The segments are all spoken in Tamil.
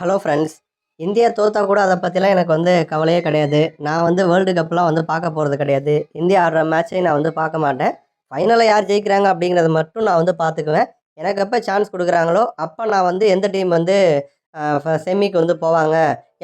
ஹலோ ஃப்ரெண்ட்ஸ் இந்தியா தோத்தா கூட அதை பற்றிலாம் எனக்கு வந்து கவலையே கிடையாது. நான் வந்து வேர்ல்டு கப்லாம் வந்து பார்க்க போகிறது கிடையாது. இந்தியா ஆடுற மேட்ச்சையும் நான் வந்து பார்க்க மாட்டேன். ஃபைனலில் யார் ஜெயிக்கிறாங்க அப்படிங்கிறத மட்டும் நான் வந்து பார்த்துக்குவேன். எனக்கு எப்போ சான்ஸ் கொடுக்குறாங்களோ அப்போ நான் வந்து எந்த டீம் வந்து செமிக்கு வந்து போவாங்க?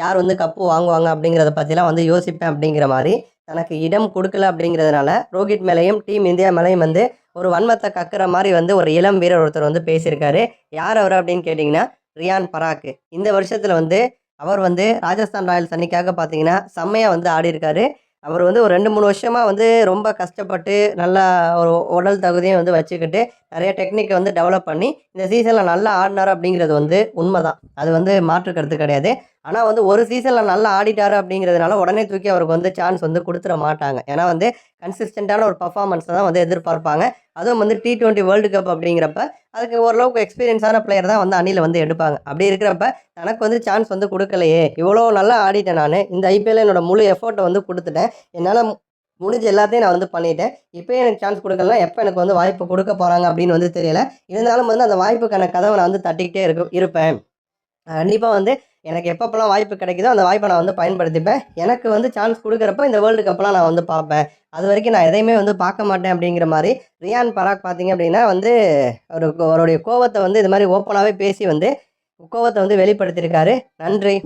யார் வந்து கப்பு வாங்குவாங்க அப்படிங்கிறத பற்றிலாம் வந்து யோசிப்பேன் அப்படிங்கிற மாதிரி. தனக்கு இடம் கொடுக்கல அப்படிங்கிறதுனால ரோஹித் மேலேயும் டீம் இந்தியா மேலேயும் வந்து ஒரு வன்மத்தை கக்குற மாதிரி வந்து ஒரு இளம் வீரர் ஒருத்தர் வந்து பேசியிருக்காரு. யார் அவர் அப்படின்னு கேட்டிங்கன்னா ரியான் பராக். இந்த வருஷத்தில் வந்து அவர் வந்து ராஜஸ்தான் ராயல்ஸ் அன்னைக்காக பார்த்தீங்கன்னா செம்மையாக வந்து ஆடியிருக்காரு. அவர் வந்து ஒரு ரெண்டு மூணு வருஷமாக வந்து ரொம்ப கஷ்டப்பட்டு நல்லா ஒரு உடல் தகுதியும் வந்து வச்சுக்கிட்டு நிறைய டெக்னிக்கை வந்து டெவலப் பண்ணி இந்த சீசனில் நல்லா ஆடினார் அப்படிங்கிறது வந்து உண்மை தான் அது வந்து மாற்று கருத்து கிடையாது. ஆனால் வந்து ஒரு சீசனில் நல்லா ஆடிட்டார் அப்படிங்கிறதுனால உடனே தூக்கி அவருக்கு வந்து சான்ஸ் வந்து கொடுத்துட மாட்டாங்க. ஏன்னா வந்து கன்சிஸ்டண்ட்டான ஒரு பர்ஃபார்மன்ஸை தான் வந்து எதிர்பார்ப்பாங்க. அதுவும் வந்து டி டுவெண்ட்டி வேர்ல்டு கப் அப்படிங்கிறப்ப அதுக்கு ஓரளவுக்கு எக்ஸ்பீரியன்ஸான பிளேயர் தான் வந்து அணியில் வந்து எடுப்பாங்க. அப்படி இருக்கிறப்ப தனக்கு வந்து சான்ஸ் வந்து கொடுக்கலையே. இவ்வளோ நல்லா ஆடிட்டேன் நான். இந்த ஐபிஎல் என்னோட முழு எஃபோர்ட்டை வந்து கொடுத்துட்டேன். என்னால் முடிஞ்ச எல்லாத்தையும் நான் வந்து பண்ணிட்டேன். இப்போ எனக்கு சான்ஸ் கொடுக்கலாம் எப்போ எனக்கு வந்து வாய்ப்பு கொடுக்க போகிறாங்க அப்படின்னு வந்து தெரியல. இருந்தாலும் வந்து அந்த வாய்ப்புக்கான கதவை நான் வந்து தட்டிக்கிட்டே இருக்கு இருப்பேன். கண்டிப்பாக வந்து எனக்கு எப்பப்பெல்லாம் வாய்ப்பு கிடைக்குதோ அந்த வாய்ப்பை நான் வந்து பயன்படுத்திப்பேன். எனக்கு வந்து சான்ஸ் கொடுக்குறப்ப இந்த வேர்ல்டு கப்லாம் நான் வந்து பார்ப்பேன். அது வரைக்கும் நான் எதையுமே வந்து பார்க்க மாட்டேன் அப்படிங்கிற மாதிரி ரியான் பராக் பார்த்தீங்க அப்படின்னா வந்து ஒரு அவருடைய கோவத்தை வந்து இது மாதிரி ஓப்பனாகவே பேசி வந்து கோவத்தை வந்து வெளிப்படுத்தியிருக்காரு. நன்றி.